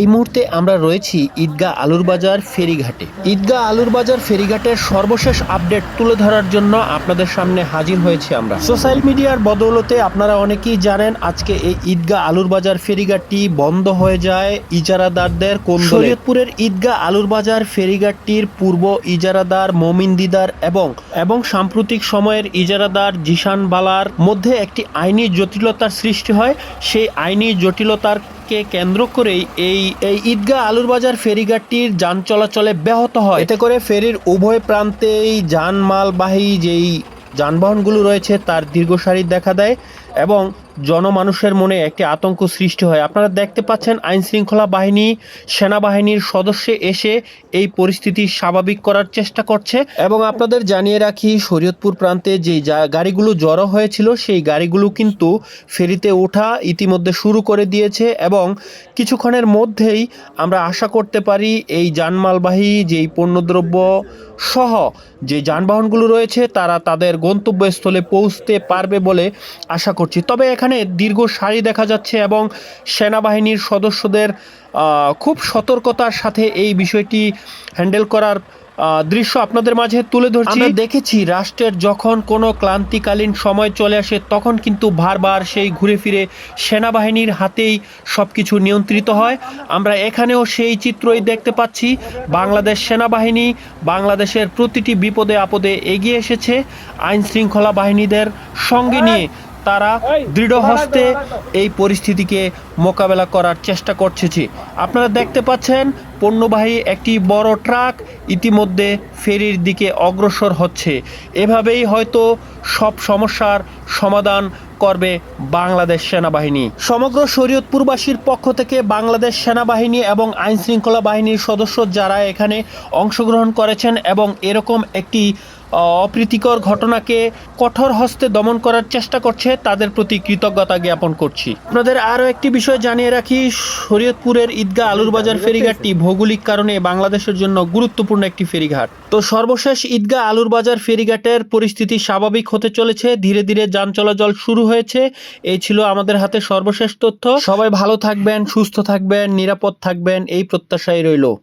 এই মুহূর্তে আমরা রয়েছি ঈদগাহ আলুর বাজার ফেরিঘাটে। ঈদগাহ আলুর বাজার ফেরিঘাটের সর্বশেষ আপডেট তুলে ধরার জন্য আপনাদের সামনে হাজির হয়েছি আমরা। সোশ্যাল মিডিয়ার বদৌলতে আপনারা অনেকেই জানেন, আজকে এই ঈদগাহ আলুর বাজার ফেরিঘাটটি বন্ধ হয়ে যায় ইজারাদারদের কোন শরীয়তপুরের ঈদগাহ আলুর বাজার ফেরিঘাটটির পূর্ব ইজারাদার মমিন দিদার এবং এবং সাম্প্রতিক সময়ের ইজারাদার জিশান বালার মধ্যে একটি আইনি জটিলতার সৃষ্টি হয়। সেই আইনি জটিলতাকে কেন্দ্র করেই এই এই ঈদগাহ আলুর বাজার ফেরিঘাটটির যান চলাচলে ব্যাহত হয়। এতে করে ফেরির উভয় প্রান্তেই যানমালবাহী যেই যানবাহনগুলো রয়েছে, তার দীর্ঘ সারি দেখা দেয় এবং জনমানুষের মনে একটি আতঙ্ক সৃষ্টি হয়। আপনারা দেখতে পাচ্ছেন আইন শৃঙ্খলা বাহিনী, সেনাবাহিনীর সদস্য এসে এই পরিস্থিতি স্বাভাবিক করার চেষ্টা করছে এবং আপনাদের জানিয়ে রাখি, শরীয়তপুর প্রান্তে যে গাড়িগুলো জড়ো হয়েছিল, সেই গাড়িগুলো কিন্তু ফেরিতে ওঠা ইতিমধ্যে শুরু করে দিয়েছে এবং কিছুক্ষণের মধ্যেই আমরা আশা করতে পারি এই যানমালবাহী যেই পণ্যদ্রব্য সহ যে যানবাহনগুলো রয়েছে, তারা তাদের গন্তব্যস্থলে পৌঁছতে পারবে বলে আশা করছি। তবে এখানে দীর্ঘ সারি দেখা যাচ্ছে এবং সেনাবাহিনীর সদস্যদের খুব সতর্কতার সাথে এই বিষয়টি হ্যান্ডেল করার দৃশ্য আপনাদের মাঝে তুলে ধরছি। দেখেছি রাষ্ট্রের যখন কোনো ক্লান্তিকালীন সময় চলে আসে, তখন কিন্তু বারবার সেই ঘুরে ফিরে সেনাবাহিনীর হাতেই সবকিছু নিয়ন্ত্রিত হয়। আমরা এখানেও সেই চিত্রই দেখতে পাচ্ছি। বাংলাদেশ সেনাবাহিনী বাংলাদেশের প্রতিটি বিপদে আপদে এগিয়ে এসেছে। আইন শৃঙ্খলা বাহিনীদের সঙ্গে নিয়ে তারা দৃঢ় হস্তে এই পরিস্থিতিকে মোকাবেলা করার চেষ্টা করছেছি আপনারা দেখতে পাচ্ছেন পণ্যবাহী একটি বড় ট্রাক ইতিমধ্যে ফেরির দিকে অগ্রসর হচ্ছে। এভাবেই হয়তো সব সমস্যার সমাধান করবে বাংলাদেশ সেনাবাহিনী। সমগ্র শরীয়তপুরবাসীর পক্ষ থেকে বাংলাদেশ সেনাবাহিনী এবং আইনশৃঙ্খলা বাহিনীর সদস্য যারা এখানে অংশগ্রহণ করেছেন এবং এরকম একটি অপ্রীতিকর ঘটনাকে কঠোর হস্তে দমন করার চেষ্টা করছে তাদের প্রতি কৃতজ্ঞতা জ্ঞাপন করছি। আপনাদের আরও একটি বিষয় জানিয়ে রাখি শরীয়তপুরের ঈদগাহ আলুর বাজার ফেরিঘাটটি ভৌগোলিক কারণে বাংলাদেশের জন্য গুরুত্বপূর্ণ একটি ফেরিঘাট। তো সর্বশেষ ঈদগাহ আলুর বাজার ফেরিঘাটের পরিস্থিতি স্বাভাবিক হতে চলেছে ধীরে ধীরে যান চলাচল শুরু হয়েছে। এই ছিল আমাদের হাতে সর্বশেষ তথ্য। সবাই ভালো থাকবেন সুস্থ থাকবেন নিরাপদ থাকবেন এই প্রত্যাশাই রইল।